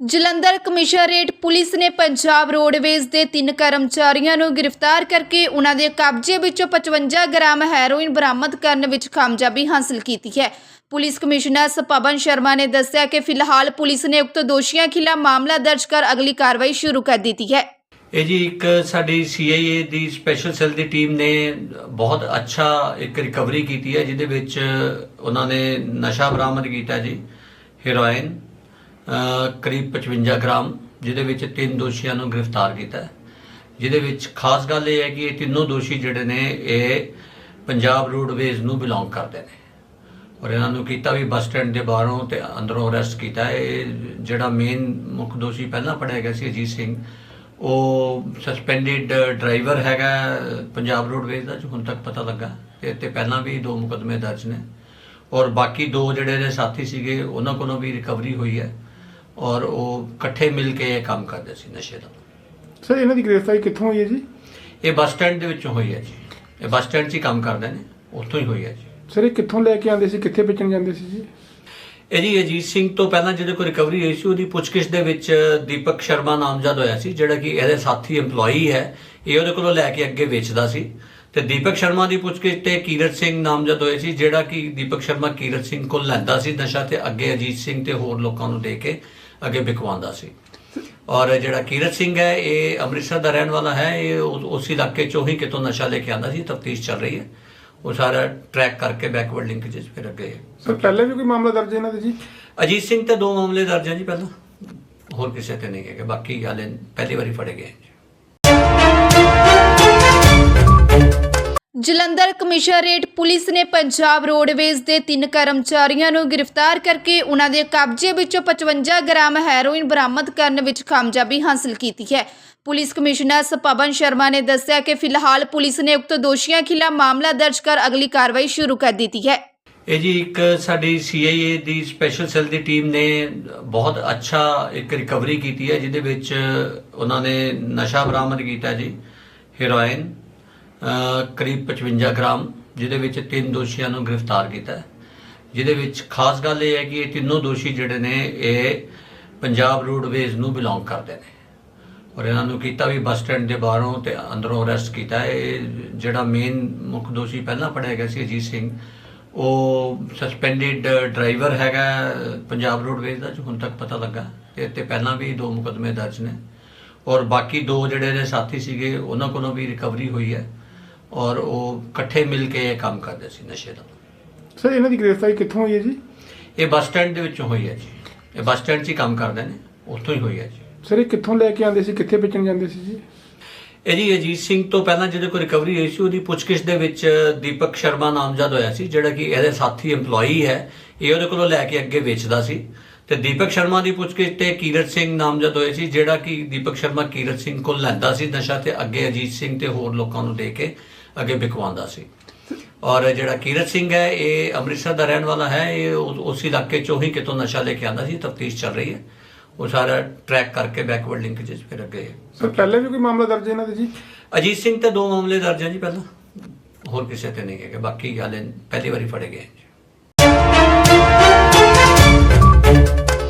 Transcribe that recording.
Jalandhar commissionerate police ਨੇ Punjab roadways ਦੇ ਤਿੰਨ ਕਰਮਚਾਰੀਆਂ ਨੂੰ ਗ੍ਰਿਫਤਾਰ ਕਰਕੇ ਉਹਨਾਂ ਦੇ ਕਬਜ਼ੇ ਵਿੱਚੋਂ 55 ਗ੍ਰਾਮ ਹੈਰੋਇਨ ਬਰਾਮਦ ਕਰਨ ਵਿੱਚ ਕਾਮਯਾਬੀ ਹਾਸਲ ਕੀਤੀ ਹੈ। ਪੁਲਿਸ ਕਮਿਸ਼ਨਰ ਪਵਨ ਸ਼ਰਮਾ ਨੇ ਦੱਸਿਆ ਕਿ ਫਿਲਹਾਲ ਪੁਲਿਸ ਨੇ ਉਕਤ ਦੋਸ਼ੀਆਂ ਖਿਲਾਫ ਮਾਮਲਾ ਦਰਜ ਕਰ ਅਗਲੀ ਕਾਰਵਾਈ ਸ਼ੁਰੂ ਕਰ ਦਿੱਤੀ ਹੈ। ਇਹ ਜੀ ਇੱਕ ਸਾਡੀ ਸੀਆਈਏ ਦੀ ਸਪੈਸ਼ਲ ਸੈੱਲ ਦੀ ਟੀਮ ਨੇ ਬਹੁਤ ਅੱਛਾ ਇੱਕ ਰਿਕਵਰੀ ਕੀਤੀ ਹੈ, ਜਿਹਦੇ ਵਿੱਚ ਉਹਨਾਂ ਨੇ ਨਸ਼ਾ ਬਰਾਮਦ ਕੀਤਾ ਜੀ ਹੈਰੋਇਨ ਕਰੀਬ 55 ਗ੍ਰਾਮ, ਜਿਹਦੇ ਵਿੱਚ ਤਿੰਨ ਦੋਸ਼ੀਆਂ ਨੂੰ ਗ੍ਰਿਫਤਾਰ ਕੀਤਾ ਜਿਹਦੇ ਵਿੱਚ ਖਾਸ ਗੱਲ ਇਹ ਹੈ ਕਿ ਇਹ ਤਿੰਨੋਂ ਦੋਸ਼ੀ ਜਿਹੜੇ ਨੇ, ਇਹ ਪੰਜਾਬ ਰੋਡਵੇਜ਼ ਨੂੰ ਬਿਲੋਂਗ ਕਰਦੇ ਨੇ। ਔਰ ਇਹਨਾਂ ਨੂੰ ਕੀਤਾ ਵੀ ਬੱਸ ਸਟੈਂਡ ਦੇ ਬਾਹਰੋਂ ਤੇ ਅੰਦਰੋਂ ਅਰੈਸਟ ਕੀਤਾ ਹੈ। ਇਹ ਜਿਹੜਾ ਮੇਨ ਮੁੱਖ ਦੋਸ਼ੀ ਪਹਿਲਾਂ ਫੜਿਆ ਗਿਆ ਸੀ, ਅਜੀਤ ਸਿੰਘ, ਉਹ ਸਸਪੈਂਡਡ ਡਰਾਈਵਰ ਹੈਗਾ ਪੰਜਾਬ ਰੋਡਵੇਜ਼ ਦਾ, ਜੋ ਹੁਣ ਤੱਕ ਪਤਾ ਲੱਗਾ। ਤੇ ਤੇ ਪਹਿਲਾਂ ਵੀ ਦੋ ਮੁਕਦਮੇ ਦਰਜ ਨੇ। ਔਰ ਬਾਕੀ ਦੋ ਜਿਹੜੇ ਨੇ ਸਾਥੀ ਸੀਗੇ, ਉਹਨਾਂ ਕੋਲੋਂ ਵੀ ਰਿਕਵਰੀ ਹੋਈ ਹੈ। ਔਰ ਉਹ ਇਕੱਠੇ ਮਿਲ ਕੇ ਇਹ ਕੰਮ ਕਰਦੇ ਸੀ ਨਸ਼ੇ ਦਾ। ਸਰ ਇਹਨਾਂ ਦੀ ਗ੍ਰਿਫਤਾਰੀ ਕਿੱਥੋਂ ਹੋਈ ਹੈ ਜੀ? ਇਹ ਬੱਸ ਸਟੈਂਡ ਦੇ ਵਿੱਚੋਂ ਹੋਈ ਹੈ ਜੀ। ਇਹ ਬੱਸ ਸਟੈਂਡ 'ਚ ਹੀ ਕੰਮ ਕਰਦੇ ਨੇ ਉੱਥੋਂ ਹੀ ਹੋਈ ਹੈ ਜੀ। ਸਰ ਇਹ ਕਿੱਥੋਂ ਲੈ ਕੇ ਆਉਂਦੇ ਸੀ ਕਿੱਥੇ ਵੇਚਣ ਜਾਂਦੇ ਸੀ ਜੀ? ਇਹ ਜੀ ਅਜੀਤ ਸਿੰਘ ਤੋਂ ਪਹਿਲਾਂ ਜਿਹਦੇ ਕੋਲ ਰਿਕਵਰੀ ਹੋਈ ਸੀ ਉਹਦੀ ਪੁੱਛਗਿੱਛ ਦੇ ਵਿੱਚ ਦੀਪਕ ਸ਼ਰਮਾ ਨਾਮਜ਼ਦ ਹੋਇਆ ਸੀ ਜਿਹੜਾ ਕਿ ਇਹਦੇ ਸਾਥੀ EMPLOYEE ਹੈ। ਇਹ ਉਹਦੇ ਕੋਲੋਂ ਲੈ ਕੇ ਅੱਗੇ ਵੇਚਦਾ ਸੀ। ਤੇ ਦੀਪਕ ਸ਼ਰਮਾ ਦੀ ਪੁੱਛਗਿੱਛ ਤੇ ਕੀਰਤ ਸਿੰਘ ਨਾਮਜ਼ਦ ਹੋਏ ਸੀ ਜਿਹੜਾ ਕਿ ਦੀਪਕ ਸ਼ਰਮਾ ਕੀਰਤ ਸਿੰਘ ਕੋਲ ਲੈਂਦਾ ਸੀ ਨਸ਼ਾ ਤੇ ਅੱਗੇ ਅਜੀਤ ਸਿੰਘ ਤੇ ਹੋਰ ਲੋਕਾਂ ਨੂੰ ਦੇ ਕੇ ਅੱਗੇ ਵਿਕਵਾਉਂਦਾ ਸੀ। ਔਰ ਜਿਹੜਾ ਕੀਰਤ ਸਿੰਘ ਹੈ ਇਹ ਅੰਮ੍ਰਿਤਸਰ ਦਾ ਰਹਿਣ ਵਾਲਾ ਹੈ ਇਹ ਉਸ ਇਲਾਕੇ ਚੋਂ ਹੀ ਕਿਤੋਂ ਨਸ਼ਾ ਲੈ ਕੇ ਆਂਦਾ ਸੀ ਤਫਤੀਸ਼ ਚੱਲ ਰਹੀ ਹੈ। ਉਹ ਸਾਰਾ ਟਰੈਕ ਕਰਕੇ ਬੈਕਵਰਡ ਲਿੰਕੇजेस ਫਿਰ ਅੱਗੇ ਸਰ ਪਹਿਲੇ ਵੀ ਕੋਈ ਮਾਮਲਾ ਦਰਜ ਇਹਨਾਂ ਦੇ ਜੀ? ਅਜੀਤ ਸਿੰਘ ਤੇ ਦੋ ਮਾਮਲੇ ਦਰਜ ਹੈ ਜੀ ਪਹਿਲਾਂ। ਹੋਰ ਕਿਸੇ ਤੇ ਨਹੀਂ ਹੈਗੇ ਬਾਕੀ ਹਾਲੇ ਪਹਿਲੀ ਵਾਰੀ ਫੜੇ ਗਏ ਜਲੰਧਰ ਕਮਿਸ਼ਨਰੇਟ ਪੁਲਿਸ ਨੇ ਪੰਜਾਬ ਰੋਡਵੇਜ਼ ਦੇ ਤਿੰਨ ਕਰਮਚਾਰੀਆਂ ਨੂੰ ਗ੍ਰਿਫਤਾਰ ਕਰਕੇ ਉਹਨਾਂ ਦੇ ਕਬਜ਼ੇ ਵਿੱਚੋਂ 55 ਗ੍ਰਾਮ ਹੈਰੋਇਨ ਬਰਾਮਦ ਕਰਨ ਵਿੱਚ ਕਾਮਯਾਬੀ ਹਾਸਲ ਕੀਤੀ ਹੈ। ਪੁਲਿਸ ਕਮਿਸ਼ਨਰ ਪਵਨ ਸ਼ਰਮਾ ਨੇ ਦੱਸਿਆ ਕਿ ਫਿਲਹਾਲ ਪੁਲਿਸ ਨੇ ਉਕਤ ਦੋਸ਼ੀਆਂ ਖਿਲਾਫ ਮਾਮਲਾ ਦਰਜ ਕਰ ਅਗਲੀ ਕਾਰਵਾਈ ਸ਼ੁਰੂ ਕਰ ਦਿੱਤੀ ਹੈ। ਇਹ ਜੀ ਇੱਕ ਸਾਡੀ ਸੀਆਈਏ ਦੀ ਸਪੈਸ਼ਲ ਸੈੱਲ ਦੀ ਟੀਮ ਨੇ ਬਹੁਤ ਅੱਛਾ ਇੱਕ ਰਿਕਵਰੀ ਕੀਤੀ ਹੈ, ਜਿਹਦੇ ਵਿੱਚ ਉਹਨਾਂ ਨੇ ਨਸ਼ਾ ਬਰਾਮਦ ਕੀਤਾ ਜੀ ਹੈਰੋਇਨ ਕਰੀਬ 55 ਗ੍ਰਾਮ, ਜਿਹਦੇ ਵਿੱਚ ਤਿੰਨ ਦੋਸ਼ੀਆਂ ਨੂੰ ਗ੍ਰਿਫਤਾਰ ਕੀਤਾ ਹੈ। ਜਿਹਦੇ ਵਿੱਚ ਖਾਸ ਗੱਲ ਇਹ ਹੈ ਕਿ ਇਹ ਤਿੰਨੋਂ ਦੋਸ਼ੀ ਜਿਹੜੇ ਨੇ, ਇਹ ਪੰਜਾਬ ਰੋਡਵੇਜ਼ ਨੂੰ ਬਿਲੋਂਗ ਕਰਦੇ ਨੇ। ਔਰ ਇਹਨਾਂ ਨੂੰ ਕੀਤਾ ਵੀ ਬੱਸ ਸਟੈਂਡ ਦੇ ਬਾਹਰੋਂ ਤੇ ਅੰਦਰੋਂ ਅਰੈਸਟ ਕੀਤਾ ਹੈ। ਇਹ ਜਿਹੜਾ ਮੇਨ ਮੁੱਖ ਦੋਸ਼ੀ ਪਹਿਲਾਂ ਫੜਿਆ ਗਿਆ ਸੀ, ਅਜੀਤ ਸਿੰਘ, ਉਹ ਸਸਪੈਂਡਡ ਡਰਾਈਵਰ ਹੈਗਾ ਪੰਜਾਬ ਰੋਡਵੇਜ਼ ਦਾ, ਜੋ ਹੁਣ ਤੱਕ ਪਤਾ ਲੱਗਾ। ਤੇ ਤੇ ਪਹਿਲਾਂ ਵੀ ਦੋ ਮੁਕਦਮੇ ਦਰਜ ਨੇ। ਔਰ ਬਾਕੀ ਦੋ ਜਿਹੜੇ ਨੇ ਸਾਥੀ ਸੀਗੇ, ਉਹਨਾਂ ਕੋਲੋਂ ਵੀ ਰਿਕਵਰੀ ਹੋਈ ਹੈ। ਔਰ ਉਹ ਇਕੱਠੇ ਮਿਲ ਕੇ ਇਹ ਕੰਮ ਕਰਦੇ ਸੀ ਨਸ਼ੇ ਦਾ। ਸਰ ਇਹਨਾਂ ਦੀ ਗ੍ਰਿਫਤਾਰੀ ਕਿੱਥੋਂ ਹੋਈ ਹੈ ਜੀ? ਇਹ ਬੱਸ ਸਟੈਂਡ ਦੇ ਵਿੱਚੋਂ ਹੋਈ ਹੈ ਜੀ। ਇਹ ਬੱਸ ਸਟੈਂਡ 'ਚ ਹੀ ਕੰਮ ਕਰਦੇ ਨੇ ਉੱਥੋਂ ਹੀ ਹੋਈ ਹੈ ਜੀ। ਸਰ ਇਹ ਕਿੱਥੋਂ ਲੈ ਕੇ ਆਉਂਦੇ ਸੀ ਕਿੱਥੇ ਵੇਚਣ ਜਾਂਦੇ ਸੀ ਜੀ? ਇਹ ਜੀ ਅਜੀਤ ਸਿੰਘ ਤੋਂ ਪਹਿਲਾਂ ਜਿਹਦੇ ਕੋਲ ਰਿਕਵਰੀ ਹੋਈ ਸੀ ਉਹਦੀ ਪੁੱਛਗਿੱਛ ਦੇ ਵਿੱਚ ਦੀਪਕ ਸ਼ਰਮਾ ਨਾਮਜ਼ਦ ਹੋਇਆ ਸੀ ਜਿਹੜਾ ਕਿ ਇਹਦੇ ਸਾਥੀ EMPLOYEE ਹੈ ਇਹ ਉਹਦੇ ਕੋਲੋਂ ਲੈ ਕੇ ਅੱਗੇ ਵੇਚਦਾ ਸੀ। ਤੇ ਦੀਪਕ ਸ਼ਰਮਾ ਦੀ ਪੁੱਛਗਿੱਛ ਤੇ ਕੀਰਤ ਸਿੰਘ ਨਾਮਜ਼ਦ ਹੋਏ ਸੀ ਜਿਹੜਾ ਕਿ ਦੀਪਕ ਸ਼ਰਮਾ ਕੀਰਤ ਸਿੰਘ ਕੋਲ ਲੈਂਦਾ ਸੀ ਨਸ਼ਾ ਤੇ ਅੱਗੇ ਅਜੀਤ ਸਿੰਘ ਤੇ ਹੋਰ ਲੋਕਾਂ ਨੂੰ ਦੇ ਕੇ ਅੱਗੇ ਵਿਕਵਾਉਂਦਾ ਸੀ। ਔਰ ਜਿਹੜਾ ਕੀਰਤ ਸਿੰਘ ਹੈ ਇਹ ਅੰਮ੍ਰਿਤਸਰ ਦਾ ਰਹਿਣ ਵਾਲਾ ਹੈ ਇਹ ਉਸ ਇਲਾਕੇ ਚੋਂ ਹੀ ਕਿਤੋਂ ਨਸ਼ਾ ਲੈ ਕੇ ਆਂਦਾ ਸੀ ਤਫਤੀਸ਼ ਚੱਲ ਰਹੀ ਹੈ। ਉਹ ਸਾਰਾ ਟਰੈਕ ਕਰਕੇ ਬੈਕਵਰਡ ਲਿੰਕੇजेस ਫਿਰ ਅੱਗੇ ਸਰ ਪਹਿਲੇ ਵੀ ਕੋਈ ਮਾਮਲਾ ਦਰਜ ਹੈ ਇਹਨਾਂ ਦੇ ਜੀ? ਅਜੀਤ ਸਿੰਘ ਤੇ ਦੋ ਮਾਮਲੇ ਦਰਜ ਹੈ ਜੀ ਪਹਿਲਾਂ। ਹੋਰ ਕਿਸੇ ਤੇ ਨਹੀਂ ਹੈਗੇ ਬਾਕੀ ਹਾਲੇ ਪਹਿਲੀ ਵਾਰੀ ਫੜੇ ਗਏ ਜੀ।